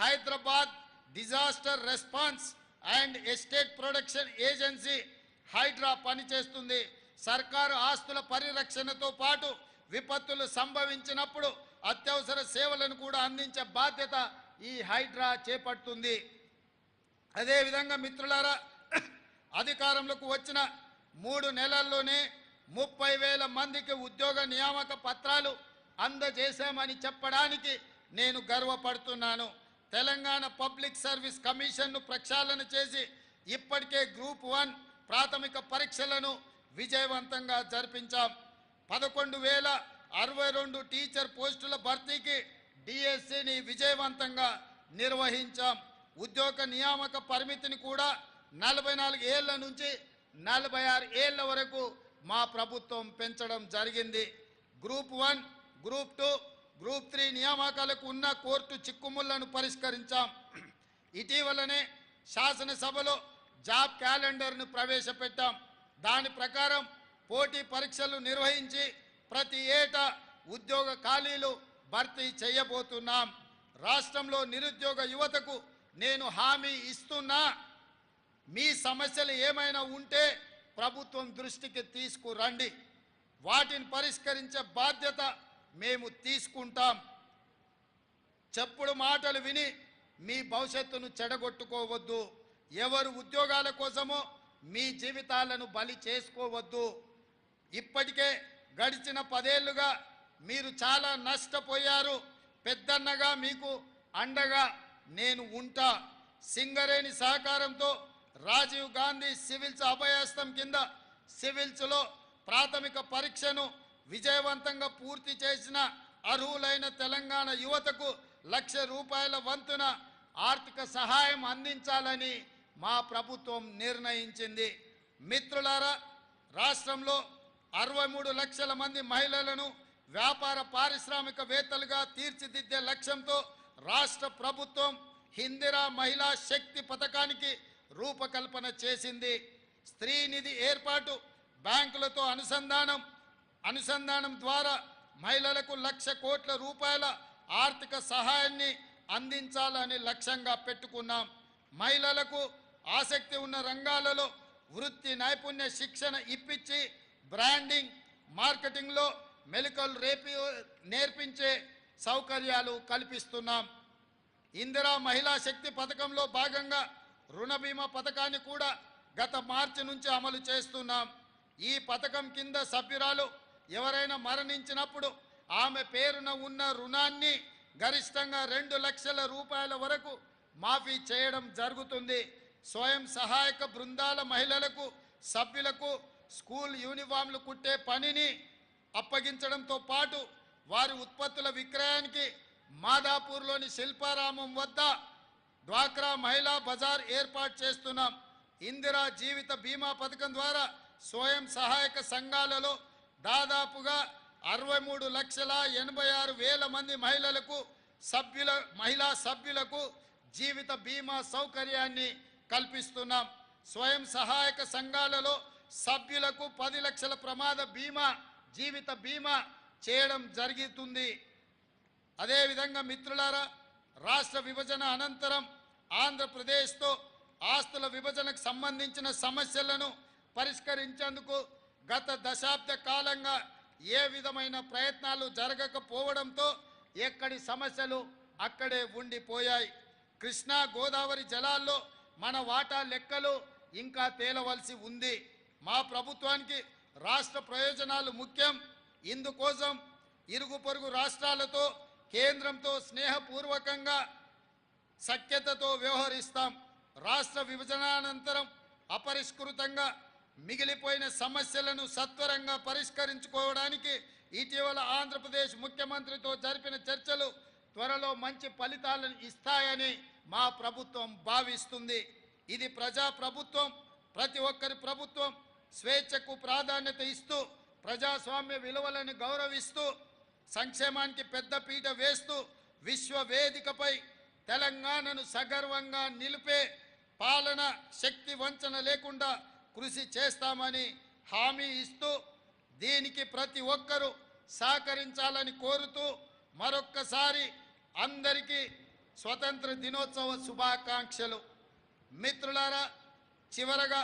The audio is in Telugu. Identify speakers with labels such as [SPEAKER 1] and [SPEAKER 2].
[SPEAKER 1] Hyderabad disaster response and estate production agency Hydraa పనిచేస్తుంది. సర్కారు ఆస్తుల పరిరక్షణతో పాటు విపత్తులు సంభవించినప్పుడు అత్యవసర సేవలను కూడా అందించే బాధ్యత ఈ హైడ్రా చేపడుతుంది. అదేవిధంగా మిత్రులారా అధికారంలోకి వచ్చిన మూడు నెలల్లోనే ముప్పై వేల మందికి ఉద్యోగ నియామక పత్రాలు అందజేశామని చెప్పడానికి నేను గర్వపడుతున్నాను. తెలంగాణ పబ్లిక్ సర్వీస్ కమిషన్ను ప్రక్షాళన చేసి ఇప్పటికే గ్రూప్ వన్ ప్రాథమిక పరీక్షలను విజయవంతంగా జరిపించాం. పదకొండు వేల అరవై రెండు టీచర్ పోస్టుల భర్తీకి డిఎస్సిని విజయవంతంగా నిర్వహించాం. ఉద్యోగ నియామక పరిమితిని కూడా నలభై నాలుగు ఏళ్ళ నుంచి నలభై ఆరు ఏళ్ళ వరకు మా ప్రభుత్వం పెంచడం జరిగింది. Group one group two group three నియామకాలకు ఉన్న కోర్టు చిక్కుముళ్ళను పరిష్కరించాం. ఇటీవలనే శాసనసభలో జాబ్ క్యాలెండర్ను ప్రవేశపెట్టాం. దాని ప్రకారం పోటీ పరీక్షలు నిర్వహించి ప్రతి ఏటా ఉద్యోగ ఖాళీలు భర్తీ చేయబోతున్నాం. రాష్ట్రంలో నిరుద్యోగ యువతకు నేను హామీ ఇస్తున్నా. మీ సమస్యలు ఏమైనా ఉంటే ప్రభుత్వం దృష్టికి తీసుకురండి. వాటిని పరిష్కరించే బాధ్యత మేము తీసుకుంటాం. చెప్పుడు మాటలు విని మీ భవిష్యత్తును చెడగొట్టుకోవద్దు. ఎవరు ఉద్యోగాల కోసమో మీ జీవితాలను బలి చేసుకోవద్దు. ఇప్పటికే గడిచిన పదేళ్ళుగా మీరు చాలా నష్టపోయారు. పెద్దన్నగా మీకు అండగా నేను ఉంటా. సింగరేణి సహకారంతో రాజీవ్ గాంధీ సివిల్స్ అభయాస్తం కింద సివిల్స్లో ప్రాథమిక పరీక్షను విజయవంతంగా పూర్తి చేసిన అర్హులైన తెలంగాణ యువతకు లక్ష రూపాయల వంతున ఆర్థిక సహాయం అందించాలని మా ప్రభుత్వం నిర్ణయించింది. మిత్రులారా రాష్ట్రంలో అరవై మూడు లక్షల మంది మహిళలను వ్యాపార పారిశ్రామికవేత్తలుగా తీర్చిదిద్దే లక్ష్యంతో రాష్ట్ర ప్రభుత్వం హిందిరా మహిళా శక్తి పథకానికి రూపకల్పన చేసింది. స్త్రీనిధి ఏర్పాటు బ్యాంకులతో అనుసంధానం అనుసంధానం ద్వారా మహిళలకు లక్ష కోట్ల రూపాయల ఆర్థిక సహాయాన్ని అందించాలని లక్ష్యంగా పెట్టుకున్నాం. మహిళలకు ఆసక్తి ఉన్న రంగాలలో వృత్తి నైపుణ్య శిక్షణ ఇప్పించి బ్రాండింగ్ మార్కెటింగ్లో మెలకువలు రేపి నేర్పించే సౌకర్యాలు కల్పిస్తున్నాం. ఇందిరా మహిళా శక్తి పథకంలో భాగంగా రుణ బీమా పథకాన్ని కూడా గత మార్చి నుంచి అమలు చేస్తున్నాం. ఈ పథకం కింద సభ్యురాలు ఎవరైనా మరణించినప్పుడు ఆమె పేరున ఉన్న రుణాన్ని గరిష్టంగా రెండు లక్షల రూపాయల వరకు మాఫీ చేయడం జరుగుతుంది. స్వయం సహాయక బృందాల మహిళలకు సభ్యులకు స్కూల్ యూనిఫామ్లు కుట్టే పనిని అప్పగించడంతో పాటు వారి ఉత్పత్తుల విక్రయానికి మాదాపూర్లోని శిల్పారామం వద్ద డ్వాక్రా మహిళా బజార్ ఏర్పాటు చేస్తున్నాం. ఇందిరా జీవిత బీమా పథకం ద్వారా స్వయం సహాయక సంఘాలలో దాదాపుగా అరవై మూడు లక్షల ఎనభై ఆరు వేల మంది మహిళలకు సభ్యుల మహిళా సభ్యులకు జీవిత బీమా సౌకర్యాన్ని కల్పిస్తున్నాం. స్వయం సహాయక సంఘాలలో సభ్యులకు పది లక్షల ప్రమాద బీమా జీవిత బీమా చేయడం జరుగుతుంది. అదేవిధంగా మిత్రులారా రాష్ట్ర విభజన అనంతరం ఆంధ్రప్రదేశ్తో ఆస్తుల విభజనకు సంబంధించిన సమస్యలను పరిష్కరించేందుకు గత దశాబ్ద కాలంగా ఏ విధమైన ప్రయత్నాలు జరగకపోవడంతో ఎక్కడి సమస్యలు అక్కడే ఉండిపోయాయి. కృష్ణా గోదావరి జలాల్లో మన వాటా లెక్కలు ఇంకా తేలవలసి ఉంది. మా ప్రభుత్వానికి రాష్ట్ర ప్రయోజనాలు ముఖ్యం. ఇందుకోసం ఇరుగు పొరుగు రాష్ట్రాలతో కేంద్రంతో స్నేహపూర్వకంగా సఖ్యతతో వ్యవహరిస్తాం. రాష్ట్ర విభజనానంతరం అపరిష్కృతంగా మిగిలిపోయిన సమస్యలను సత్వరంగా పరిష్కరించుకోవడానికి ఇటీవల ఆంధ్రప్రదేశ్ ముఖ్యమంత్రితో జరిపిన చర్చలు త్వరలో మంచి ఫలితాలను ఇస్తాయని మా ప్రభుత్వం భావిస్తుంది. ఇది ప్రజా ప్రభుత్వం ప్రతి ఒక్కరి ప్రభుత్వం స్వేచ్ఛకు ప్రాధాన్యత ఇస్తూ ప్రజాస్వామ్య విలువలను గౌరవిస్తూ సంక్షేమానికి పెద్ద పీట వేస్తూ విశ్వ వేదికపై తెలంగాణను సగర్వంగా నిలిపే పాలన శక్తి వంచన లేకుండా కృషి చేస్తామని హామీ ఇస్తూ దీనికి ప్రతి ఒక్కరూ సహకరించాలని కోరుతూ మరొక్కసారి అందరికీ స్వతంత్ర దినోత్సవ శుభాకాంక్షలు. మిత్రులారా చివరగా